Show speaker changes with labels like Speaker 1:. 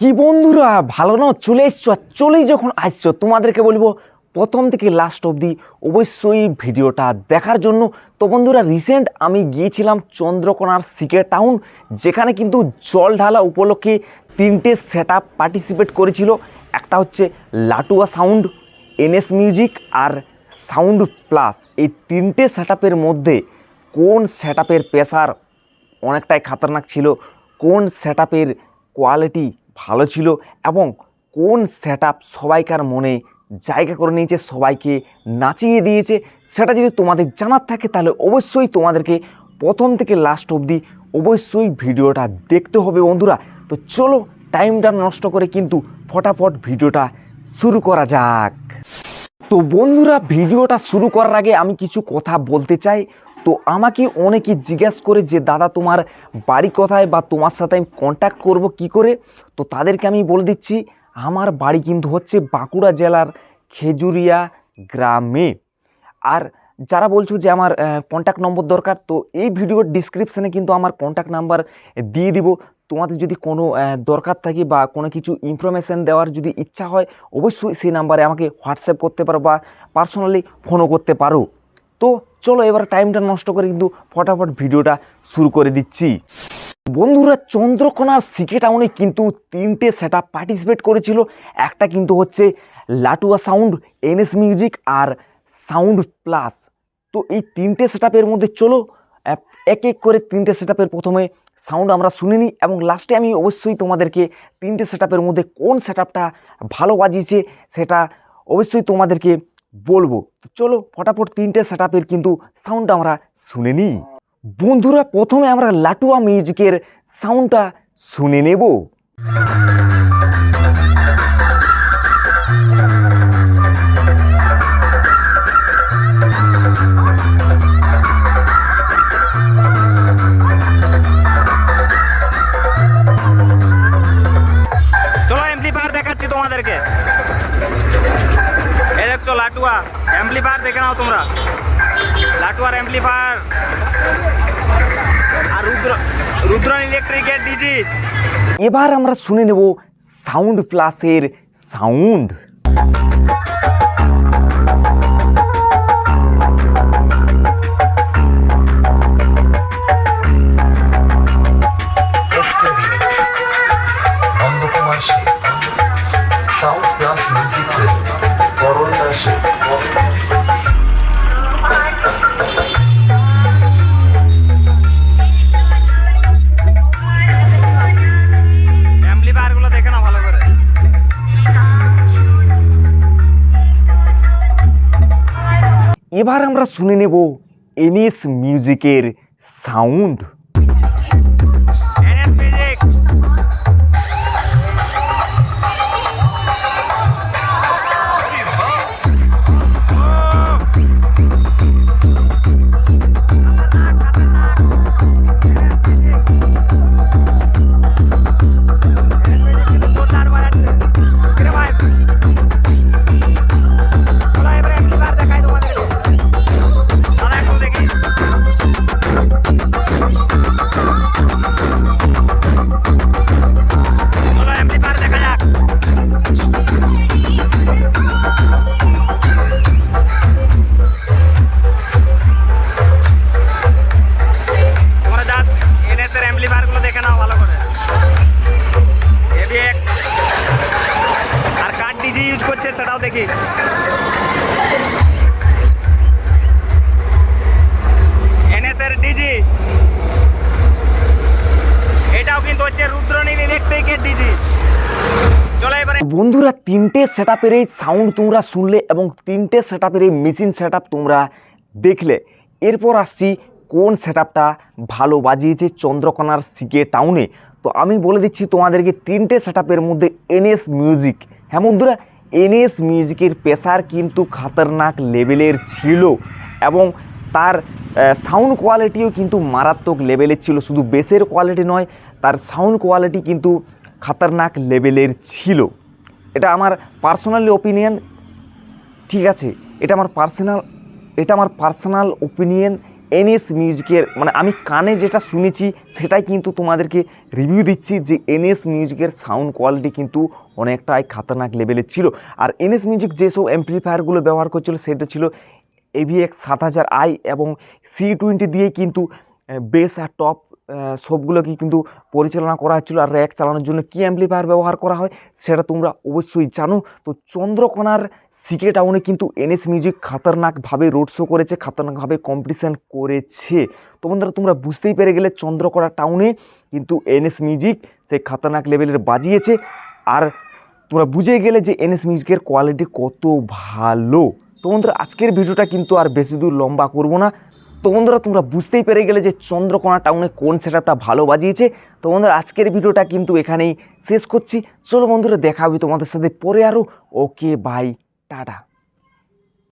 Speaker 1: কি বন্ধুরা, ভালো না চলে এসছো আর চলেই যখন আসছো, তোমাদেরকে বলব, প্রথম থেকে লাস্ট অবধি অবশ্যই ভিডিওটা দেখার জন্য। তো বন্ধুরা রিসেন্ট আমি গিয়েছিলাম চন্দ্রকোনার সিকে টাউন যেখানে কিন্তু জল ঢালা উপলক্ষে তিনটে সেট আপ পার্টিসিপেট করেছিল। একটা হচ্ছে লাটুয়া সাউন্ড এনএস মিউজিক আর সাউন্ড প্লাস এই তিনটে সেট মধ্যে কোন সেট আপের পেশার অনেকটাই খাতারনাক ছিল, কোন সেট কোয়ালিটি ভালো ছিল এবং কোন সেট সবাইকার মনে জায়গা করে নিয়েছে, সবাইকে নাচিয়ে দিয়েছে, সেটা যদি তোমাদের জানার থাকে তাহলে অবশ্যই তোমাদেরকে প্রথম থেকে লাস্ট অবধি অবশ্যই ভিডিওটা দেখতে হবে বন্ধুরা। তো চলো টাইমটা নষ্ট করে কিন্তু ফটাফট ভিডিওটা শুরু করা যাক। তো বন্ধুরা, ভিডিওটা শুরু করার আগে আমি কিছু কথা বলতে চাই। তো আমাকে অনেকে জিজ্ঞেস করে যে, দাদা, তোমার বাড়ি কোথায় বা তোমার সাথে আমি কন্ট্যাক্ট করব কি করে? তো তাদেরকে আমি বলে দিচ্ছি, আমার বাড়ি কিন্তু হচ্ছে বাঁকুড়া জেলার খেজুরিয়া গ্রামে। আর যারা বলছো যে, আমার কন্ট্যাক্ট নম্বর দরকার, তো এই ভিডিওর ডিসক্রিপশানে কিন্তু আমার কন্ট্যাক্ট নাম্বার দিয়ে দিব। তোমাদের যদি কোনো দরকার থাকে বা কোনো কিছু ইনফরমেশান দেওয়ার যদি ইচ্ছা হয়, অবশ্যই সেই নাম্বারে আমাকে হোয়াটসঅ্যাপ করতে পারো বা পার্সোনালি ফোনও করতে পারো। তো চলো এবার টাইমটা নষ্ট করে কিন্তু ফটাফট ভিডিওটা শুরু করে দিচ্ছি। বন্ধুরা চন্দ্রকোনার সিকে টাউনে কিন্তু তিনটে সেট পার্টিসিপেট করেছিল। একটা কিন্তু হচ্ছে লাটুয়া সাউন্ড এনএস মিউজিক আর সাউন্ড প্লাস তো এই তিনটে সেট মধ্যে চলো, এক এক করে তিনটে সেট প্রথমে সাউন্ড আমরা শুনে নিই এবং লাস্টে আমি অবশ্যই তোমাদেরকে তিনটে সেট মধ্যে কোন সেট ভালো বাজিয়েছে সেটা অবশ্যই তোমাদেরকে বলব চলো ফটাফট তিনটে সেট কিন্তু সাউন্ড আমরা শুনে নিই। বন্ধুরা, প্রথমে আমরা লাটুয়া মিউজিকের সাউন্ডটা শুনে নেব।
Speaker 2: লাটুয়া এমপ্লিফায়ার দেখে নাও তোমরা লাটুয়ার এমপ্লিফায়ার আর রুদ্র রুদ্রন ইলেকট্রিকের ডিজি
Speaker 1: এবার আমরা শুনে নেব সাউন্ড প্লাসের সাউন্ড এবার আমরা শুনে নেব এনএস মিউজিকের সাউন্ড
Speaker 2: ডিজি সেটাও দেখি। এনএস এর ডিজি। এটাও কিন্তু হচ্ছে রুদ্রনীল ইলেকট্রিকের ডিজি।
Speaker 1: বন্ধুরা, তিনটে সেট আপের এই সাউন্ড তোমরা শুনলে এবং তিনটে সেট আপের এই মেশিন সেট তোমরা দেখলে। এরপর আসছি কোন সেট ভালো বাজিয়েছে চন্দ্রকোনার সিকে টাউনে তো আমি বলে দিচ্ছি তোমাদেরকে তিনটে সেট মধ্যে এনএস মিউজিক হ্যাঁ বন্ধুরা এনএস মিউজিকের পেশার কিন্তু খাতারনাক লেভেলের ছিল এবং তার সাউন্ড কোয়ালিটিও কিন্তু মারাত্মক লেভেলের ছিল। শুধু বেসের কোয়ালিটি নয়, তার সাউন্ড কোয়ালিটি কিন্তু খাতারনাক লেভেলের ছিল। এটা আমার পার্সোনালি ওপিনিয়ন ঠিক আছে? এটা আমার পার্সোনাল, এটা আমার পার্সোনাল ওপিনিয়ন এনএস মিউজিকের মানে আমি কানে যেটা শুনেছি, সেটাই কিন্তু তোমাদেরকে রিভিউ দিচ্ছি যে এনএস মিউজিকের সাউন্ড কোয়ালিটি কিন্তু অনেকটাই খাতারনাক লেভেলের ছিল। আর এনএস মিউজিক যেসব অ্যাম্পলিফায়ারগুলো ব্যবহার করছিল, সেটা ছিল এভিএক্স সাত হাজার আই এবং সি টোয়েন্টি দিয়েই কিন্তু বেস আর টপ সবগুলোকে কিন্তু পরিচালনা করা হচ্ছিল আর র্যাক চালানোর জন্য কী অ্যাম্পলিফায়ার ব্যবহার করা হয় সেটা তোমরা অবশ্যই জানো। তো চন্দ্রকোনার সিকে টাউনে কিন্তু এনএস মিউজিক খাতারনাকভাবে রোড শো করেছে, খাতারনাকভাবে কম্পিটিশান করেছে। তো বন্ধুরা, তোমরা বুঝতেই পেরে গেলে চন্দ্রকোনা টাউনে কিন্তু এনএস মিউজিক সেই খাতারনাক লেভেলের বাজিয়েছে। আর তোমরা বুঝে গেলে যে এনএস মিউজিকের কোয়ালিটি কত ভালো। তো বন্ধুরা, আজকের ভিডিওটা কিন্তু আর বেশি দূর লম্বা করব না। তো বন্ধুরা, তোমরা বুঝতেই পেরে গেলে যে চন্দ্রকোনা টাউনে কোন সেটআপটা ভালো বাজিয়েছে। তো বন্ধুরা, আজকের ভিডিওটা কিন্তু এখানেই শেষ করছি। চলো বন্ধুরা, দেখা হবে তোমাদের সাথে পরে আরও ওকে বাই টাটা।